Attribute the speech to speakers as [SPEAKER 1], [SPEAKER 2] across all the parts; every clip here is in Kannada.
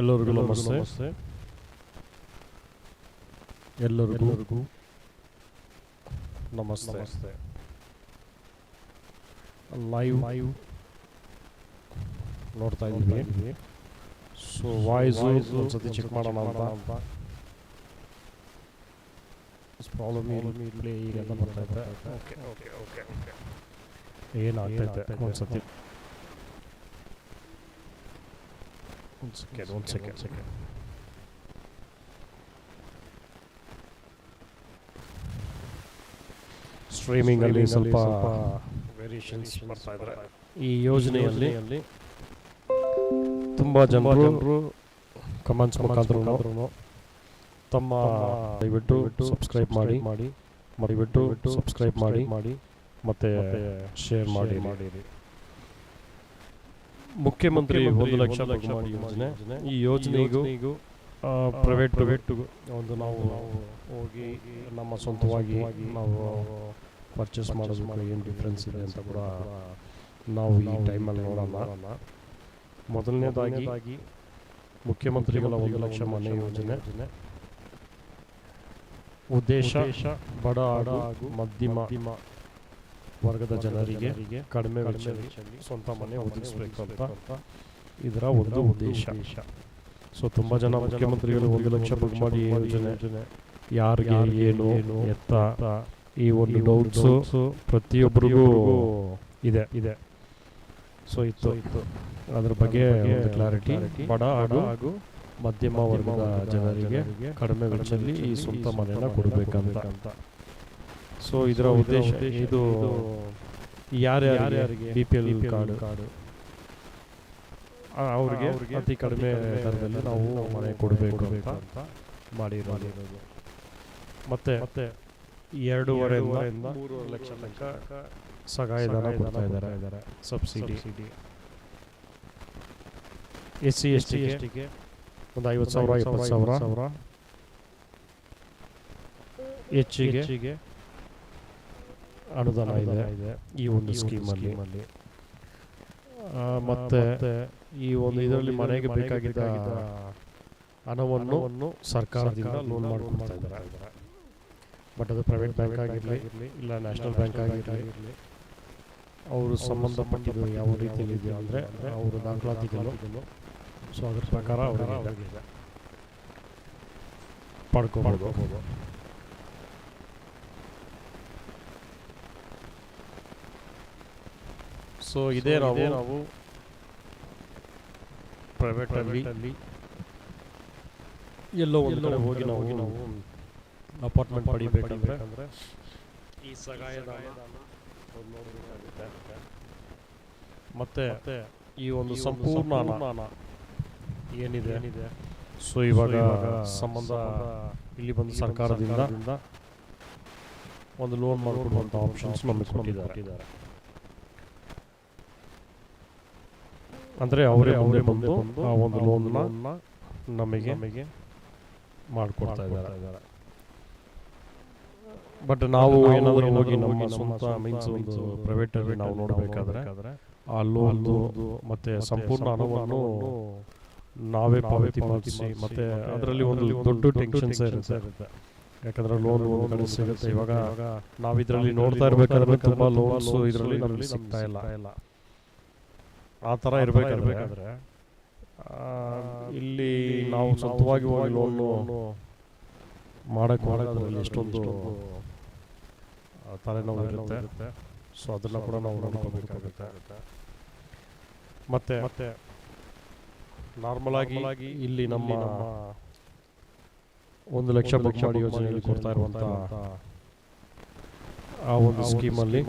[SPEAKER 1] ಎಲ್ಲರಿಗೂ ನಮಸ್ತೆ. ಎಲ್ಲರಿಗೂ ನಮಸ್ತೆ. ಲೈವ್ ಲೈವ್ ನೋಡ್ತಾ ಇದ್ದೀವಿ. ಸೊ ವಾಯ್ಸ್ ಒಂದ್ಸತಿ ಚೆಕ್ ಮಾಡೋಣ ಅಂತ. ಪ್ರಾಬ್ಲಮ್ ಪ್ಲೇ ಈಗ ಅಂತ ಬರ್ತಾ ಇದೆ. ಓಕೆ ಓಕೆ ಓಕೆ ಓಕೆ ಏನಾಗ್ತೈತೆ ಒಂದ್ಸತಿ ಸೆಕೆಂಡ್ ಒಂದು ಸೆಕೆಂಡ್ ಸೆಕೆಂಡ್ ಸ್ಟ್ರೀಮಿಂಗ್ ಅಲ್ಲಿ ಸ್ವಲ್ಪ ವೇರಿಯೇಷನ್ಸ್ ಬರ್ತಾ ಇದ್ದಾರೆ ಈ ಯೋಜನೆಯಲ್ಲಿ ತುಂಬ ಜನರು ಕಮೆಂಟ್ಸ್ ಮುಖಾಂತರ ತಮ್ಮ ದಯವಿಟ್ಟು ಸಬ್ಸ್ಕ್ರೈಬ್ ಮಾಡಿ ಮಾಡಿ ಮರಿಬಿಟ್ಟು ಸಬ್ಸ್ಕ್ರೈಬ್ ಮಾಡಿ ಮಾಡಿ ಮತ್ತೆ ಶೇರ್ ಮಾಡಿ ಮಾಡಿರಿ. ಮುಖ್ಯಮಂತ್ರಿ ಒಂದು ಲಕ್ಷ ಮಾಡಿ ಯೋಜನೆ. ಈ ಯೋಜನೆಗೂ ಪ್ರೈವೇಟ್ ಪ್ರೈವೇಟ್ ಒಂದು ನಾವು ಹೋಗಿ ನಮ್ಮ ಸ್ವಂತವಾಗಿ ನಾವು ಪರ್ಚೇಸ್ ಮಾಡೋದಕ್ಕೆ ಏನು ಡಿಫ್ರೆನ್ಸ್ ಇದೆ ಅಂತ ಕೂಡ ನಾವು ಈ ಟೈಮಲ್ಲಿ ನೋಡೋಣ ಮೊದಲನೇದಾಗಿ ಮುಖ್ಯಮಂತ್ರಿಗಳ ಒಂದು ಲಕ್ಷ ಮನೆ ಯೋಜನೆ. ಉದ್ದೇಶ ಬಡ ಹಾಗೂ ಮಧ್ಯಮ ವರ್ಗದ ಜನರಿಗೆ ಕಡಿಮೆ ವೆಚ್ಚದಲ್ಲಿ ಸ್ವಂತ ಮನೆ ಒದಗಿಸಬೇಕು ಅಂತ ಇದರ ಒಂದು ಉದ್ದೇಶ. ಸೊ ತುಂಬಾ ಜನ ಮುಖ್ಯಮಂತ್ರಿಗಳು ಒಂದು ಲಕ್ಷ ಬಹುಮಾಡಿ ಯೋಜನೆ ಯಾರಿಗೆ ಏನು ಎತ್ತ ಈ ಒಂದು ಡೌಟ್ಸ್ ಪ್ರತಿಯೊಬ್ಬರಿಗೂ ಇದೆ. ಇದೆ. ಸೊ ಇತ್ತು. ಇತ್ತು. ಅದ್ರ ಬಗ್ಗೆ ಒಂದು ಕ್ಲಾರಿಟಿ ಬಡ ಹಾಗೂ ಮಧ್ಯಮ ವರ್ಗದ ಜನರಿಗೆ ಕಡಿಮೆ ವೆಚ್ಚದಲ್ಲಿ ಈ ಸ್ವಂತ ಮನೆಯನ್ನು ಕೊಡಬೇಕಂತ. ಸೊ ಇದರ ಉದ್ದೇಶ ಇದು ಯಾರ್ಯಾರಿಗೆ B P L card card ಅವ್ರಿಗೆ ಅತಿ ಕಡಿಮೆ ದರದಲ್ಲಿ ನಾವು ಮನೆ ಕೊಡಬೇಕು ಅಂತ ಮಾಡಿರೋದು. ಮತ್ತೆ ಮತ್ತೆ ಎರಡೂವರೆಯಿಂದ ಮೂರುವರೆ ಲಕ್ಷ ತನಕ ಸಹಾಯಧನ ಕೊಡ್ತಾ ಇದ್ದಾರೆ. ಇದ್ದಾರೆ. ಸಬ್ಸಿಡಿ. ಎಸ್ ಸಿ ಎಸ್ ಟಿಗೆ ಒಂದು ಐವತ್ತು ಸಾವಿರ ಇಪ್ಪತ್ತು ಸಾವಿರ ಸಾವಿರ ಹೆಚ್ಚಿಗೆ. ಅನುದಾನ ಇದೆ ಈ ಒಂದು ಸ್ಕೀಮಲ್ಲಿ ಮತ್ತೆ ಈ ಒಂದು ಇದರಲ್ಲಿ ಮನೆಗೆ ಬೇಕಾಗಿದ್ದ ಹಣವನ್ನು ಸರ್ಕಾರದಿಂದ ಲೋನ್ ಮಾಡ್ಕೊಳ್ತಾ ಇದ್ದಾರೆ. ಬಟ್ ಅದು ಪ್ರೈವೇಟ್ ಬ್ಯಾಂಕ್ ಆಗಿರಲಿ ಇಲ್ಲ ನ್ಯಾಷನಲ್ ಬ್ಯಾಂಕ್ ಆಗಿರಲಿ ಅವರು ಸಂಬಂಧಪಟ್ಟಿದ್ದು ಯಾವ ರೀತಿಯಲ್ಲಿ ಇದೆಯೋ ಅಂದರೆ ಅವರು ದಾಖಲಾತಿಗಳು. ಸೊ ಅದ್ರ ಪ್ರಕಾರ ಅವರಿಗೆ ಪಡ್ಕೋಬೋದು. ಸೊ ಇದೇ ನಾವು ನಾವು ಪ್ರೈವೇಟ್ ಅಲ್ಲಿ ಎಲ್ಲೋ ಒಂದು ಕಡೆ ಹೋಗಿ ನಾವು ನಾವು ಅಪಾರ್ಟ್ಮೆಂಟ್ ಪಡಿಬೇಕಂದ್ರೆ ಈ ಸಹಾಯಧನ ಮತ್ತೆ ಈ ಒಂದು ಸಂಪೂರ್ಣ ಏನಿದೆ? ಏನಿದೆ? ಸೊ ಇವಾಗ ಸಂಬಂಧ ಇಲ್ಲಿ ಬಂದು ಸರ್ಕಾರದಿಂದ ಒಂದು ಲೋನ್ ಮಾಡಿಕೊಡುವಂಥ ಆಪ್ಷನ್ಸ್ ನಮಗೆ ಕೊಟ್ಟಿದ್ದಾರೆ. ಅಂದರೆ ಅವರೇ ಅವರೇ ಬಂದು ಆ ಒಂದು ಲೋನ್ ನಮಗೆ ನಮಗೆ ಮಾಡಿಕೊಡ್ತಾ ಇದ್ದಾರೆ. ಬಟ್ ನಾವು ಏನಾದರೂ ಹೋಗಿ ನಮ್ಮ ಸ್ವಂತ ಮೀನ್ಸ್ ಒಂದು ಪ್ರೈವೇಟ್ ಅಲ್ಲಿ ನಾವು ನೋಡಬೇಕಾದ್ರೆ ಆ ಲೋನ್ ಮತ್ತೆ ಸಂಪೂರ್ಣ ಹಣವನ್ನು ನಾವೇ ಪಾವತಿ ಮಾಡಿಸಿ ಮತ್ತೆ ಅದರಲ್ಲಿ ಒಂದು ದೊಡ್ಡ ಟೆನ್ಷನ್ಸ್ ಇರುತ್ತೆ. ಯಾಕಂದ್ರೆ ಲೋನ್ ಒಂದು ಕಡೆ ಸಿಗುತ್ತೆ. ಇವಾಗ ನಾವು ಇದರಲ್ಲಿ ನೋಡ್ತಾ ಇರ್ಬೇಕಾದ್ರೆ ತುಂಬಾ ಲೋನ್ಸ್ ಇದರಲ್ಲಿ ನಮಗೆ ಸಿಗ್ತಾ ಇಲ್ಲ. ಆ ಥರ ಇರಬೇಕಾದ್ರೆ ಇಲ್ಲಿ ನಾವು ಸ್ವಂತವಾಗಿ ಹೋಗಿ ಲೋನು ಮಾಡಕ್ಕೆ ಮಾಡೋದ್ರಲ್ಲಿ ಎಷ್ಟೊಂದು ತಲೆನೋವು ಇರುತ್ತೆ. ಸೊ ಅದನ್ನ ಕೂಡ ನಾವು ನೋಡ್ಕೋಬೇಕಾಗುತ್ತೆ. ಮತ್ತೆ ಮತ್ತೆ ನಾರ್ಮಲ್ ಆಗಿ ಇಲ್ಲಿ ನಮ್ಮ ಒಂದು ಲಕ್ಷ ಬುಕ್ ಮಾಡಿ ಯೋಜನೆಯಲ್ಲಿ ಕೊಡ್ತಾ ಇರುವಂತ ಆ ಒಂದು ಸ್ಕೀಮಲ್ಲಿ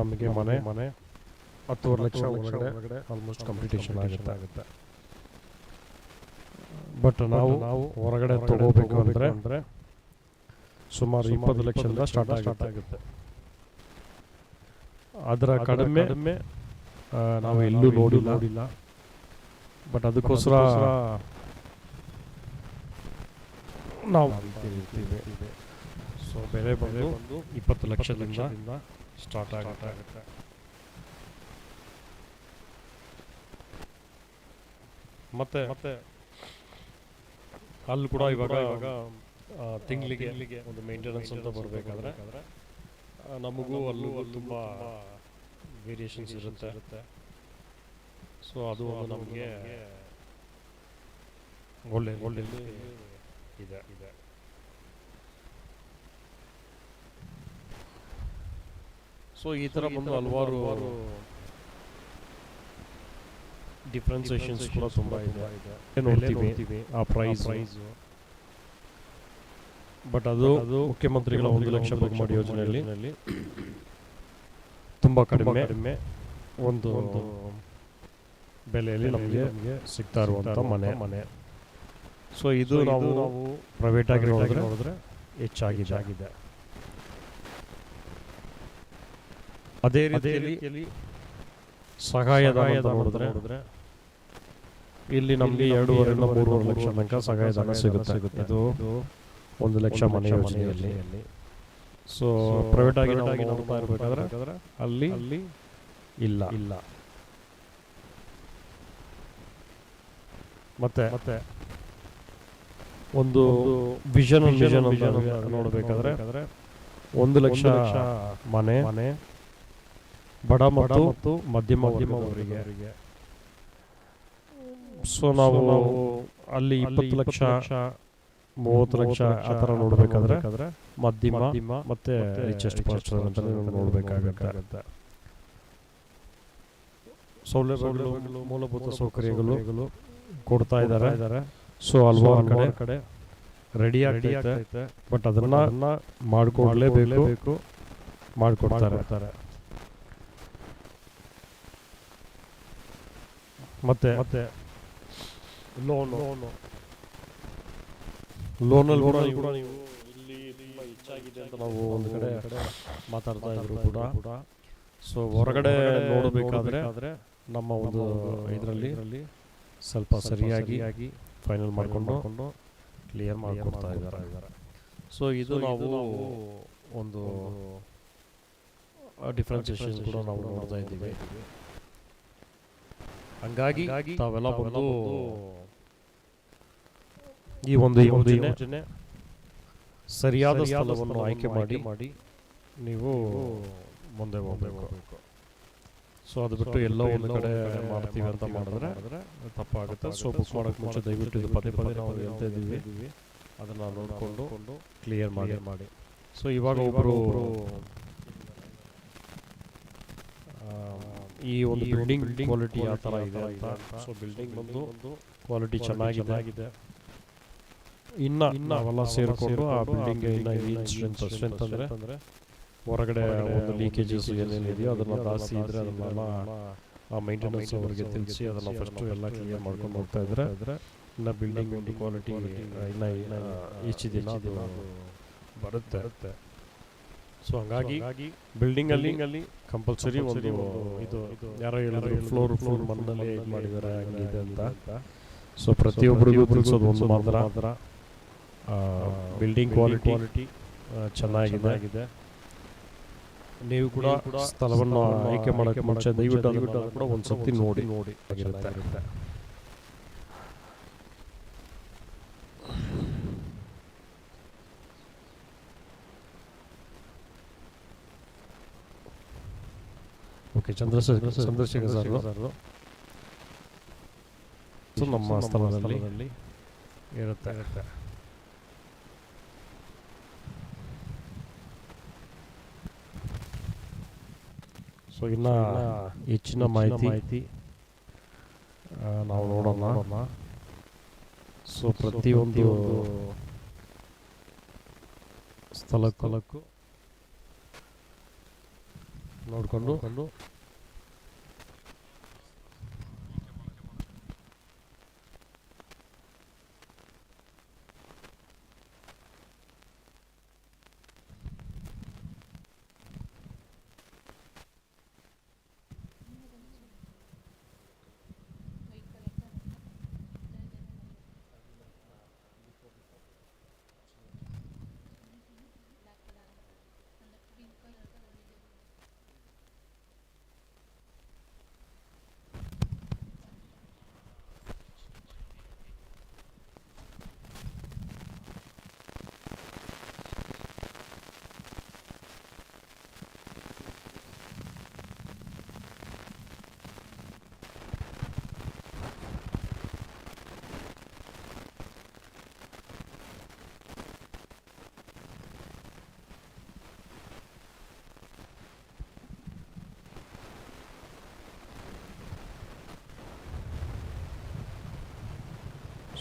[SPEAKER 1] ನಮಗೆ ಮನೆ. ಮನೆ. ಹತ್ತುವರೆ ಲಕ್ಷ ಒಳಗಡೆ ಆಲ್ಮೋಸ್ಟ್ ಕಾಂಪಿಟೇಷನ್ ಆಗುತ್ತೆ. ಬಟ್ ನಾವು ನಾವು ಹೊರಗಡೆ ತಗೋಬೇಕು ಅಂದ್ರೆ ಅಂದರೆ ಸುಮಾರು ಇಪ್ಪತ್ತು ಲಕ್ಷದಿಂದ ಸ್ಟಾರ್ಟ್ ಸ್ಟಾರ್ಟ್ ಆಗುತ್ತೆ. ಅದರ ಕಡಿಮೆ ನಾವು ಎಲ್ಲೂ ನೋಡಿ ನೋಡಿಲ್ಲ. ಬಟ್ ಅದಕ್ಕೋಸ್ಕರ ನಾವು ಇರ್ತೀವಿ ಸೊ ಬೆಲೆ ಬಂದು ಇಪ್ಪತ್ತು ಲಕ್ಷದಿಂದ ಸ್ಟಾರ್ಟ್ ಆಗುತ್ತೆ. ಮತ್ತೆ ಮತ್ತೆ ಅಲ್ಲಿ ಕೂಡ ಇವಾಗ ಇವಾಗ ತಿಂಗಳಿಗೆ ಒಂದು ಮೇಂಟೆನೆನ್ಸ್ ಅಂತ ಬರಬೇಕಾದ್ರೆ ನಮಗೂ ಅಲ್ಲೂ ತುಂಬ ವೇರಿಯೇಷನ್ಸ್ ಇರುತ್ತೆ. ಇರುತ್ತೆ. ಸೊ ಅದು ಒಂದು ನಮಗೆ ಒಳ್ಳೆ ಒಳ್ಳೆ ಇದೆ. ಇದೆ. ಸೊ ಈ ಥರ ಬಂದು ಹಲವಾರು ಡಿಫ್ರೆನ್ಸೇಷನ್ಸ್ ಕೂಡ ತುಂಬ ಇದೆ. ನೋಡ್ತೀವಿ ಆ ಪ್ರೈಸ್ ಬಟ್ ಅದು ಅದು ಮುಖ್ಯಮಂತ್ರಿಗಳ ಒಂದು ಲಕ್ಷ ಮಾಡಿ ಯೋಜನೆಯಲ್ಲಿ ತುಂಬ ಕಡಿಮೆ ಕಡಿಮೆ ಒಂದು ಒಂದು ಬೆಲೆಯಲ್ಲಿ ನಮಗೆ ಸಿಗ್ತಾ ಇರುವಂಥ ಮನೆ. ಮನೆ. ಸೊ ಇದು ನಾವು ನಾವು ಪ್ರೈವೇಟ್ ಆಗಿ ನೋಡಿದ್ರೆ ನೋಡಿದ್ರೆ ಹೆಚ್ಚಾಗಿದೆ. ಆಗಿದೆ ಅದೇ ರೀತಿಯಲ್ಲಿ ಸಹಾಯದ ನೋಡಿದ್ರೆ ನೋಡಿದ್ರೆ ಇಲ್ಲಿ ನಮಗೆ ಎರಡೂವರೆ ಮೂರುವರೆ ಲಕ್ಷ ತನಕ ಸಹಾಯಧನ ಸಿಗುತ್ತೆ. ಸಿಗುತ್ತೆ. ಇದು ಒಂದು ಲಕ್ಷ ಮನೆ ಯೋಜನೆಯಲ್ಲಿ. ಸೊ ಪ್ರೈವೇಟ್ ಆಗಿ ನಾವು ನೋಡ್ತಾ ಇರಬೇಕಾದ್ರೆ ಅಲ್ಲಿ ಅಲ್ಲಿ ಇಲ್ಲ. ಇಲ್ಲ. ಮತ್ತೆ ಮತ್ತೆ ಒಂದು ವಿಷನ್ ವಿಷನ್ ನೋಡಬೇಕಾದ್ರೆ ಒಂದು ಲಕ್ಷ ಮನೆ ಮನೆ ಬಡ ಮತ್ತು ಮಧ್ಯಮ ಮಧ್ಯಮವರಿಗೆ ಸೊ ನಾವು ಅಲ್ಲಿ ಇಪ್ಪತ್ತು ಲಕ್ಷ ಮೂವತ್ತು ಲಕ್ಷ ಆ ಥರ ನೋಡಬೇಕಾದ್ರೆ ಮಧ್ಯಮ ಮತ್ತೆ ರಿಚೆಸ್ಟ್ ಪರ್ಸನ್ ಅಂತ ನೋಡಬೇಕಾಗುತ್ತೆ. ಸೌಲಭ್ಯಗಳು ಮೂಲಭೂತ ಸೌಕರ್ಯಗಳು ಕೊಡ್ತಾ ಇದ್ದಾರೆ ಸೊ ಹಲವಾರು ಕಡೆ ಕಡೆ ರೆಡಿ ಆಗ್ತೈತೆ. ಬಟ್ ಅದನ್ನ ಮಾಡ್ಕೊಡ್ಲೇಬೇಕು ಮಾಡ್ಕೊಡ್ತಾರೆ. ಮತ್ತೆ ಮತ್ತೆ ಲೋನ್. ಲೋನು ಲೋನಲ್ಲಿ ಕೂಡ ಕೂಡ ನೀವು ಇಲ್ಲಿ ತುಂಬ ಹೆಚ್ಚಾಗಿದೆ ಅಂತ ನಾವು ಒಂದು ಕಡೆ ಮಾತಾಡ್ತಾ ಇದ್ರು ಕೂಡ. ಸೊ ಹೊರಗಡೆ ನೋಡಬೇಕಾದ್ರೆ ನಮ್ಮ ಒಂದು ಇದರಲ್ಲಿ ಸ್ವಲ್ಪ ಸರಿಯಾಗಿ ಫೈನಲ್ ಮಾಡಿಕೊಂಡು ಕ್ಲಿಯರ್ ಮಾಡಿಕೊಡ್ತಾ ಇದ್ದಾರೆ. ಸೊ ಇದು ನಾವು ಒಂದು ಡಿಫ್ರೆನ್ಸಿಯೇಷನ್ ಕೂಡ ನಾವು ನೋಡ್ತಾ ಇದ್ದೀವಿ. ಹಂಗಾಗಿ ತಾವೆಲ್ಲ ಬಂದು ಈ ಒಂದು ಯೋಜನೆ ಸರಿಯಾದ ಸ್ಥಳವನ್ನು ಆಯ್ಕೆ ಮಾಡಿ ಮಾಡಿ ನೀವು ಮುಂದೆ ಹೋಗಬೇಕು. ಸೊ ಅದು ಬಿಟ್ಟು ಎಲ್ಲ ಒಂದು ಕಡೆ ಮಾಡ್ತೀವಿ ಅಂತ ಮಾಡಿದ್ರೆ ತಪ್ಪಾಗುತ್ತೆ. ಸೊ ಬುಕ್ ಮಾಡೋಕೆ ಮುಂಚೆ ದಯವಿಟ್ಟು ಇದು ಪದೇ ಪದೇ ನಾವು ಹೇಳ್ತಾ ಇದ್ದೀವಿ. ಅದನ್ನು ನೋಡಿಕೊಂಡು ಕ್ಲಿಯರ್ ಮಾಡಿ. ಮಾಡಿ. ಸೊ ಇವಾಗ ಒಬ್ಬರು ಈ ಒಂದು ಬಿಲ್ಡಿಂಗ್ ಕ್ವಾಲಿಟಿ ಯಾವ ಥರ ಇದೆ ಅಂತ. ಸೊ ಬಿಲ್ಡಿಂಗ್ ಬಂದು ಕ್ವಾಲಿಟಿ ಚೆನ್ನಾಗಿದೆ. ಇನ್ನ ನಾವೆಲ್ಲ ಸೇರಿಕೊಂಡು ಆ ಬಿಲ್ಡಿಂಗ್ ಇನ್ನ ಸ್ಟ್ರೆಂತ್ ಸ್ಟ್ರೆಂತ್ ಅಂದರೆ ಹೊರಗಡೆ ಒಂದು ಲೀಕೇಜಸ್ ಏನೇನಿದೆಯೋ ಅದನ್ನ ಜಾಸ್ತಿ ಇದ್ರೆ ಅದನ್ನೆಲ್ಲ ಆ ಮೈಂಟೆನೆನ್ಸ್ ಅವರಿಗೆ ತಿಳಿಸಿ ಅದನ್ನ ಫಸ್ಟ್ ಎಲ್ಲ ಕ್ಲಿಯರ್ ಮಾಡ್ಕೊಂಡು ಹೋಗ್ತಾ ಇದ್ರೆ ಇನ್ನ ಬಿಲ್ಡಿಂಗ್ ಒಂದು ಕ್ವಾಲಿಟಿ ಇನ್ನ ಇನ್ನ ಹೆಚ್ಚು ಅದು ಬರುತ್ತೆ. ಸೊ ಹಂಗಾಗಿ ಬಿಲ್ಡಿಂಗ್ ಅಲ್ಲಿ ಅಲ್ಲಿ ಕಂಪಲ್ಸರಿ ಒಂದು ಇದು ಯಾರೋ ಹೇಳಿದ್ರು ಫ್ಲೋರ್ ಫ್ಲೋರ್ ಮಣ್ಣಲ್ಲಿ ಇದು ಮಾಡಿದ್ದಾರೆ, ಹಂಗಿದೆ ಅಂತ. ಸೊ ಪ್ರತಿಯೊಬ್ಬರಿಗೂ ತಿಳಿಸೋದು ಒಂದು ಮಾತ್ರ. ಬಿಲ್ಡಿಂಗ್ ಕ್ವಾಲಿಟಿ ಚೆನ್ನಾಗಿದೆ. ನೀವು ಕೂಡ ಸ್ಥಳವನ್ನು ಆಯ್ಕೆ ಮಾಡೋಕ್ಕೆ ಮುಂಚೆ ದಯವಿಟ್ಟು ದಯವಿಟ್ಟು ಕೂಡ ಒಂದು ಸತಿ ನೋಡಿ. ನೋಡಿ. ಆಗಿರುತ್ತೆ ಓಕೆ ಚಂದ್ರಶೇಖರ್ ಚಂದ್ರಶೇಖರ್ ಸರ್ ನಮ್ಮ ಸ್ಥಳದಲ್ಲಿ ಇರುತ್ತೆ. ಇರುತ್ತೆ. ಸೊ ಇನ್ನು ಹೆಚ್ಚಿನ ಮಾಹಿತಿ ಮಾಹಿತಿ ನಾವು ನೋಡೋಣ ಸೊ ಪ್ರತಿಯೊಂದು ಸ್ಥಳಕ್ಕೂ ನೋಡಿಕೊಂಡು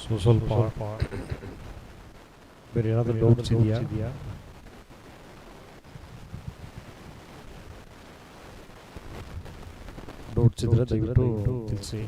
[SPEAKER 1] ಸೊ ಸ್ವಲ್ಪ ಬೇರೆ ಏನಾದರೂ ಡೌಟ್ಸ್ ಇದೆಯಾ ಡೌಟ್ಸ್ ಇದ್ರೆ ದಯವಿಟ್ಟು ತಿಳಿಸಿ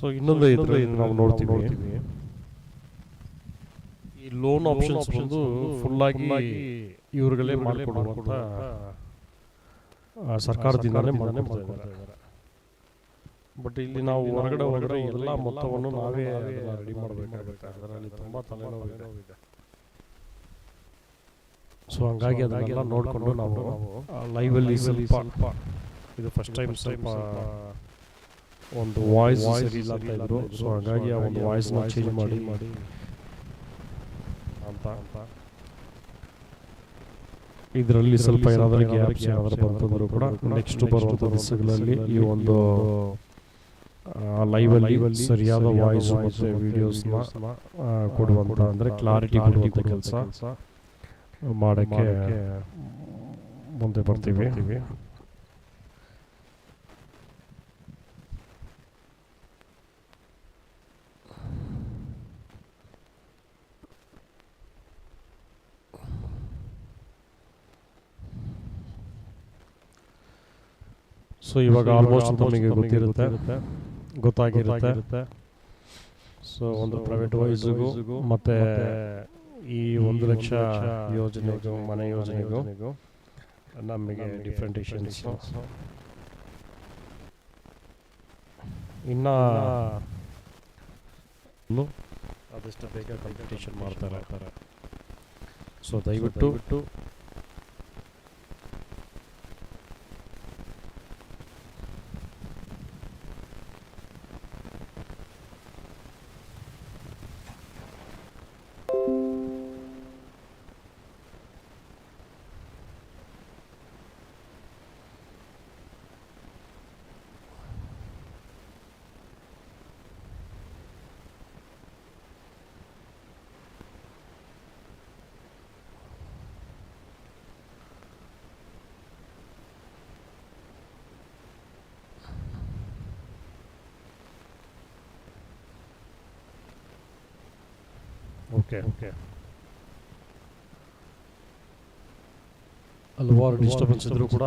[SPEAKER 1] ಸೊ ಇನ್ನೊಂದು ಇದ್ರೆ ನಾವು ನೋಡ್ತೀವಿ. ಈ ಲೋನ್ ಆಪ್ಷನ್ಸ್ ಬಂದು ಫುಲ್ ಆಗಿ ಇವ್ರುಗಳೇ ಮಾಡಿಕೊಡುವಂತ ಸರ್ಕಾರದಿಂದಲೇ ಮಾಡನೆ ಮಾಡ್ತಾರೆ ಬಟ್ ಇಲ್ಲಿ ನಾವು ಹೊರಗಡೆ ಹೊರಗಡೆ ಎಲ್ಲ ಮೊತ್ತವನ್ನು ನಾವೇ ರೆಡಿ ಮಾಡಬೇಕಾಗುತ್ತೆ. ಅದರಲ್ಲಿ ತುಂಬಾ ತಲೆನೋವಿದೆ. ಸೊ ಹಂಗಾಗಿ ಅದನ್ನೆಲ್ಲ ನೋಡಿಕೊಂಡು ನಾವು ಲೈವಲ್ಲಿ ಸ್ವಲ್ಪ ಇದು ಫಸ್ಟ್ ಟೈಮ್ ಸ್ವಲ್ಪ ಒಂದು ವಾಯ್ಸ್ ಸರಿ ಇಲ್ಲ ಅಂತ ಇದ್ರು. ಸೊ ಹಾಗಾಗಿ ಆ ಒಂದು ವಾಯ್ಸ್ನ ಚೇಂಜ್ ಮಾಡಿ. ಮಾಡಿ. ಅಂತ. ಅಂತ ಇದರಲ್ಲಿ ಸ್ವಲ್ಪ ಏನಾದರೂ ಗ್ಯಾಪ್ಸ್ ಏನಾದರೂ ಬಂತಂದ್ರು ಕೂಡ ನೆಕ್ಸ್ಟ್ ಬರುವಂಥ ದಿವಸಗಳಲ್ಲಿ ಈ ಒಂದು ಲೈವ್ ಅಲ್ಲಿ ಸರಿಯಾದ ವಾಯ್ಸ್ ಮತ್ತು ವಿಡಿಯೋಸ್ನ ಕೊಡುವಂಥ ಅಂದರೆ ಕ್ಲಾರಿಟಿ ಕೊಡುವಂಥ ಕೆಲಸ ಮಾಡೋಕ್ಕೆ ಮುಂದೆ ಬರ್ತೀವಿ. ಸೊ ಇವಾಗ ಆಲ್ಮೋಸ್ಟ್ ತಮಗೆ ಗೊತ್ತಿರುತ್ತೆ. ಗೊತ್ತಾಗಿರುತ್ತೆ. ಸೊ ಒಂದು ಪ್ರೈವೇಟ್ ವೈಸ್ಗೂ ಮತ್ತೆ ಈ ಒಂದು ಲಕ್ಷ ಯೋಜನೆಗೂ ಮನೆ ಯೋಜನೆಗೂ ನಮಗೆ ಡಿಫ್ರೆಂಟೇಷನ್ಸ್ ಇನ್ನು ಅದೆಷ್ಟು ಬೇಗ ಕಾಂಪಿಟೇಷನ್ ಮಾಡ್ತಾರೆ. ಸೊ ದಯವಿಟ್ಟು ಓಕೆ ಓಕೆ ಹಲವಾರು ಡಿಸ್ಟರ್ಬೆನ್ಸ್ ಇದ್ರು ಕೂಡ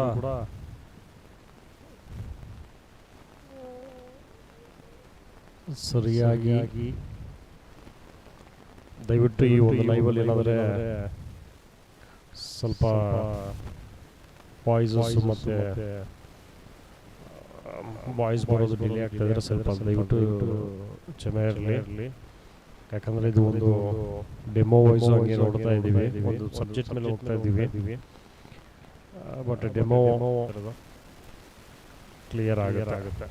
[SPEAKER 1] ಸರಿಯಾಗಿ ದಯವಿಟ್ಟು ಈ ಒಂದು ಲೈವಲ್ಲಿ ಏನಾದರೆ ಸ್ವಲ್ಪ ವಾಯ್ಸಸ್ ಮತ್ತೆ ವಾಯ್ಸ್ ಬರೋದು ಡಿಲೇ ಆಗ್ತಾ ಇದ್ರೆ ಸ್ವಲ್ಪ ದಯವಿಟ್ಟು ಕ್ಷಮೆ ಇರಲಿ. ಯಾಕಂದ್ರೆ ಇದು ಒಂದು ಡೆಮೋ ವಾಯ್ಸ್ ಹಂಗೆ ನೋಡ್ತಾ ಇದ್ದೀವಿ ಒಂದು ಸಬ್ಜೆಕ್ಟ್ ಮೇಲೆ ಹೋಗ್ತಾ ಇದ್ದೀವಿ ಬಟ್ ಡೆಮೋ ಕ್ಲಿಯರ್ ಆಗುತ್ತೆ.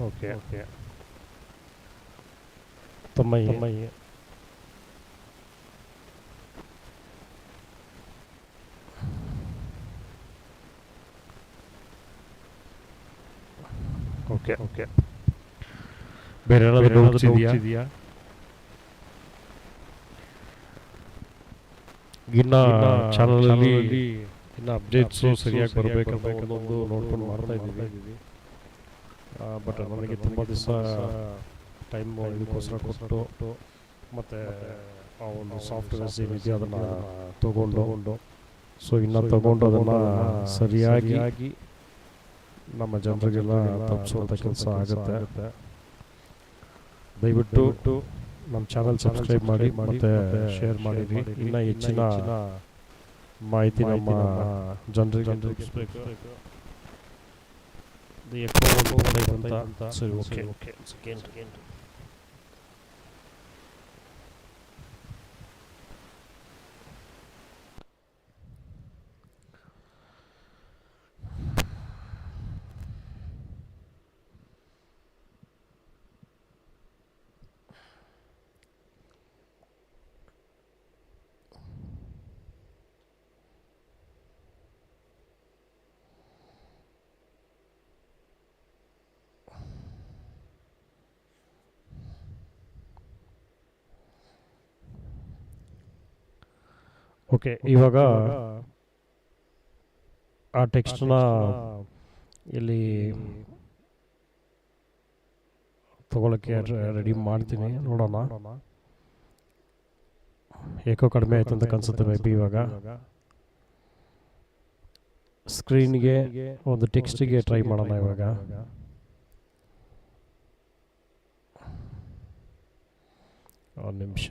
[SPEAKER 1] Okay. Okay. Thammayya. Thammayya. Okay. Okay. ಬೇರೆ ಇದೆಯಾ? ಇನ್ನ ಚಾನಲಲ್ಲಿ ಇನ್ನ ಅಪ್ಡೇಟ್ಸು ಸರಿಯಾಗಿ ಬರಬೇಕಂತ ಒಂದೊಂದು ನೋಡ್ಕೊಂಡು ಮಾಡ್ತಾ ಇದ್ದೀವಿ. ಬಟ್ ನನಗೆ ತುಂಬ ದಿವಸ ಟೈಮ್ ಇದಕ್ಕೋಸ್ಕರ ಕೊಟ್ಟು ಮತ್ತು ಆ ಒಂದು ಸಾಫ್ಟ್ವೇರ್ಸ್ ಏನಿದೆ ಅದನ್ನು ತಗೊಂಡು. ಸೊ ಇನ್ನು ತಗೊಂಡು ಅದನ್ನು ಸರಿಯಾಗಿ ನಮ್ಮ ಜನರಿಗೆಲ್ಲ ತಪ್ಪಿಸುವಂಥ ಕೆಲಸ ಆಗುತ್ತೆ. ದಯವಿಟ್ಟು ನಮ್ಮ ಚಾನಲ್ ಸಬ್ಸ್ಕ್ರೈಬ್ ಮಾಡಿ ಮತ್ತೆ ಶೇರ್ ಮಾಡಿ ಇನ್ನು ಹೆಚ್ಚಿನ ಮಾಹಿತಿ ನಮ್ಮ ಜನರಿಗೆ ತಲುಪಿಸ್ಬೇಕು ಎಕೋ ಒಂದು ಬಂದೈತೆ ಅಂತ ಸರಿ ಓಕೆ ಓಕೆ ಸೆಕೆಂಡ್ ಓಕೆ ಇವಾಗ ಆ ಟೆಕ್ಸ್ಟ್ನ ಇಲ್ಲಿ ತಗೊಳಕ್ಕೆ ರೆಡಿ ಮಾಡ್ತೀನಿ ನೋಡೋಣ. ಏಕೋ ಕಡಿಮೆ ಆಯ್ತು ಅಂತ ಕನ್ಸುತ್ತೆ ಮೇ ಬಿ ಇವಾಗ. ಸ್ಕ್ರೀನ್ಗೆ ಒಂದು ಟೆಕ್ಸ್ಟಿಗೆ ಟ್ರೈ ಮಾಡೋಣ ಇವಾಗ. ಒಂದು ನಿಮಿಷ.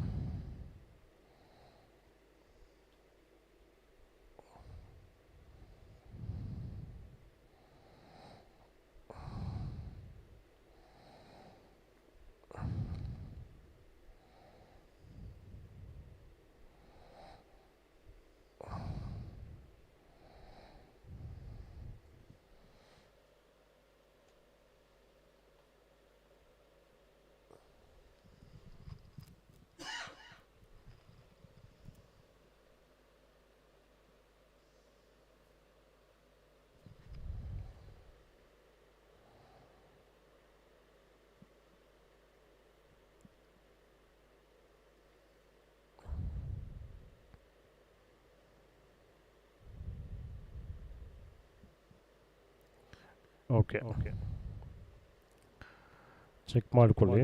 [SPEAKER 1] ಓಕೆ ಓಕೆ ಚೆಕ್ ಮಾಡ್ಕೊಳ್ಳಿ